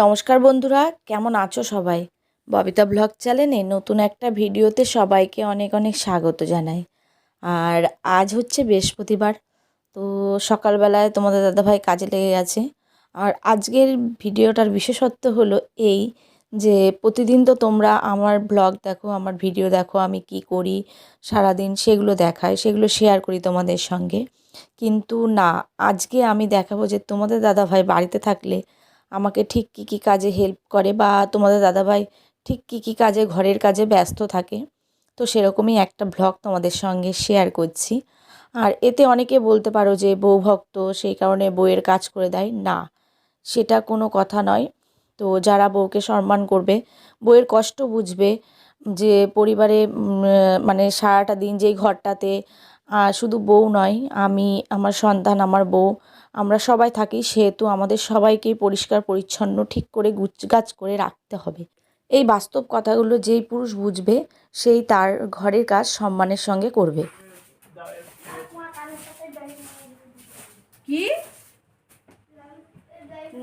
নমস্কার বন্ধুরা, কেমন আছো সবাই? ববিতা ব্লগ চ্যানেলে নতুন একটা ভিডিওতে সবাইকে অনেক অনেক স্বাগত জানাই। আর আজ হচ্ছে বৃহস্পতিবার, তো সকালবেলায় তোমাদের দাদাভাই কাজে লেগে গেছে। আর আজকের ভিডিওটার বিশেষত্ব হলো এই যে, প্রতিদিন তো তোমরা আমার ব্লগ দেখো, আমার ভিডিও দেখো, আমি কি করি, সারাদিন সেগুলো দেখাই, সেগুলো শেয়ার করি তোমাদের সঙ্গে। কিন্তু না, আজকে আমি দেখাবো যে তোমাদের দাদাভাই বাড়িতে থাকলে আমাকে ঠিক কী কী কাজে হেল্প করে বা তোমাদের দাদাভাই ঠিক কী কী কাজে ঘরের কাজে ব্যস্ত থাকে? তো সেরকমই একটা ব্লগ তোমাদের সঙ্গে শেয়ার করছি। আর এতে অনেকে বলতে পারো যে বউ ভক্ত, সেই কারণে বউয়ের কাজ করে দেয়। না, সেটা কোনো কথা নয়। তো যারা বউকে সম্মান করবে, বউয়ের কষ্ট বুঝবে যে পরিবারে মানে সারাটা দিন যেই ঘরটাতে শুধু বউ নয় আমি আমার সন্তান আমার বউ আমরা সবাই থাকি সেহেতু আমাদের সবাইকেই পরিষ্কার পরিচ্ছন্ন ঠিক করে গুছগাছ করে রাখতে হবে। এই বাস্তব কথাগুলো যেই পুরুষ বুঝবে সেই তার ঘরের কাজ সম্মানের সঙ্গে করবে। কি?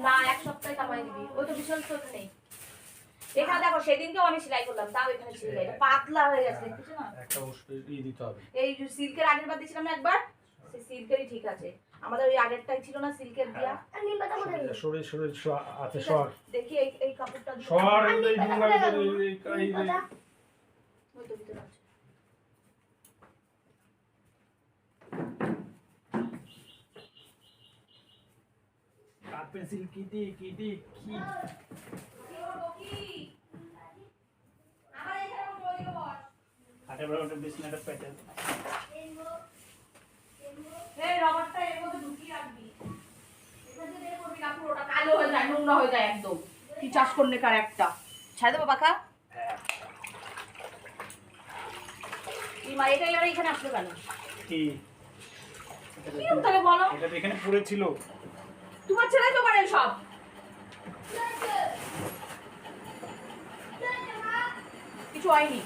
না এক সপ্তাহে কামাই দিবি। ওই তো বিশাল নেই। এখানে দেখো সেদিনকেও আমি সেলাই করলাম তাও এখানে ছিল এটা পাতলা হয়ে গেছে দেখতেছো না? একটা ওষুধ দিতে হবে। এই সিল্কের আগের বার না একবার সেই সিল্কেরই ঠিক আছে। আমাদের ওই আগেরটাই ছিল না সিল্কের দিয়া। সরে সরে স- আছে সর আছে, দেখি এই এই কাপড়টা সর এই এই এই- এই- এই- এই- ওই তো ভিতরে আছে। পেন্সিল কি দি কি দি কি? হাতে বড় একটা বিছনাটা পেতে এই রবারটা এর মধ্যে ঢুকিয়ে রাখবি। এটা বের করবি না পুরোটা কালো হয়ে যায় নোংরা হয়ে যায় একদম। কি চাষ করলে কার একটা? ছাড়ে দেবো বাকা এই মা এখানে আসলো কেন? কি? তাহলে বলো? এটা তো এখানে পড়ে ছিল। তোমার ছেলে তো পারে সব। কিছু হয়নি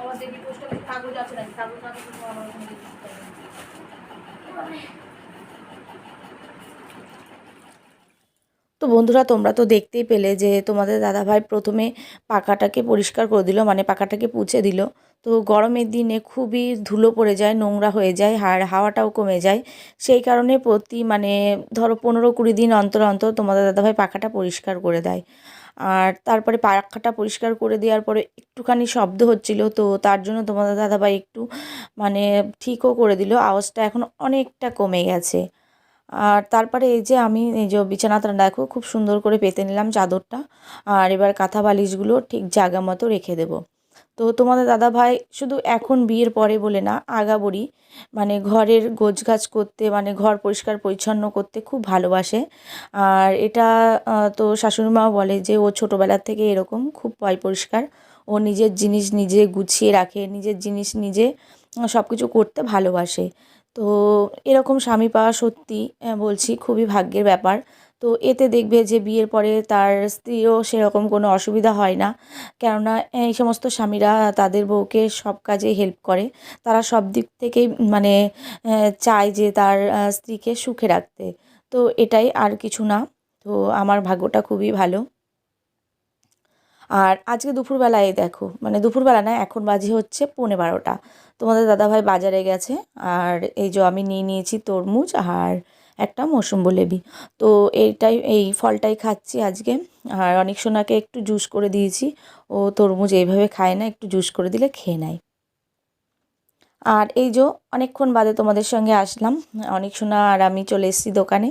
আমার দেখি পোস্টে কাগজ আছে নাকি কাগজ না থাকলে তো বন্ধুরা, তোমরা তো দেখতেই পেলে যে তোমাদের দাদাভাই প্রথমে পাখাটাকে পরিষ্কার করে দিল মানে পাখাটাকে পুছে দিল। তো গরমের দিনে খুবই ধুলো পড়ে যায়, নোংরা হয়ে যায়, আর হাওয়াটাও কমে যায়। সেই কারণে প্রতি মানে ধরো পনেরো কুড়ি দিন অন্তর অন্তর তোমাদের দাদাভাই পাখাটা পরিষ্কার করে দেয়। আর তারপরে পাখাটা পরিষ্কার করে দেওয়ার পরে একটুখানি শব্দ হচ্ছিল, তো তার জন্য তোমাদের দাদাভাই একটু মানে ঠিকও করে দিল, আওয়াজটা এখন অনেকটা কমে গেছে। আর তারপরে এই যে আমি, এই যে বিছানাটা দেখো খুব সুন্দর করে পেতে নিলাম চাদরটা, আর এবার কাঁথা বালিশগুলো ঠিক জায়গা মতো রেখে দেবো। তো তোমাদের দাদা ভাই শুধু এখন বিয়ের পরে বলে না আগাবড়ি মানে ঘরের গোছগাছ করতে মানে ঘর পরিষ্কার পরিচ্ছন্ন করতে খুব ভালোবাসে। আর এটা তো শাশুড়ি মাও বলে যে ও ছোটোবেলার থেকে এরকম খুব পয় পরিষ্কার। ও নিজের জিনিস নিজে গুছিয়ে রাখে, নিজের জিনিস নিজে সব কিছু করতে ভালোবাসে। তো এরকম স্বামী পাওয়া সত্যি বলছি খুবই ভাগ্যের ব্যাপার। তো এতে দেখবে যে বিয়ের পরে তার স্ত্রীরও সেরকম কোনো অসুবিধা হয় না। কেননা এই সমস্ত স্বামীরা তাদের বউকে সব কাজে হেল্প করে। তারা সব দিক থেকেই মানে চায় যে তার স্ত্রীকে সুখে রাখতে। তো এটাই আর কিছু না। তো আমার ভাগ্যটা খুবই ভালো। আর আজকে দুপুরবেলায় দেখো মানে দুপুরবেলা না, এখন বাজে হচ্ছে পৌনে বারোটা। তোমাদের দাদাভাই বাজারে গেছে। আর এই যে আমি নিয়ে নিয়েছি তরমুজ আর একটা মৌসুম্বি লেবি তো এইটাই, এই ফলটাই খাচ্ছি আজকে। আর অনেক সোনাকে একটু জুস করে দিয়েছি। ও তরমুজ এইভাবে খায় না, একটু জুস করে দিলে খেয়ে নেয়। আর এই যে অনেকক্ষণ বাদে তোমাদের সঙ্গে আসলাম। অনেক সোনা আর আমি চলে এসেছি দোকানে।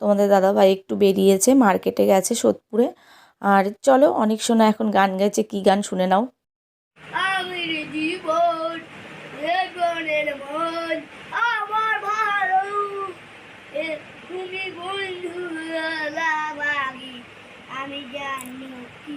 তোমাদের দাদাভাই একটু বেরিয়েছে, মার্কেটে গেছে সোদপুরে। আর চলো, অনেক সোনা এখন গান গাইছে, কি গান শুনে নাও। আমার জীবন জীবনের মন আমার ভালো এ তুমি বন্ধু লাগি আমি জানি কি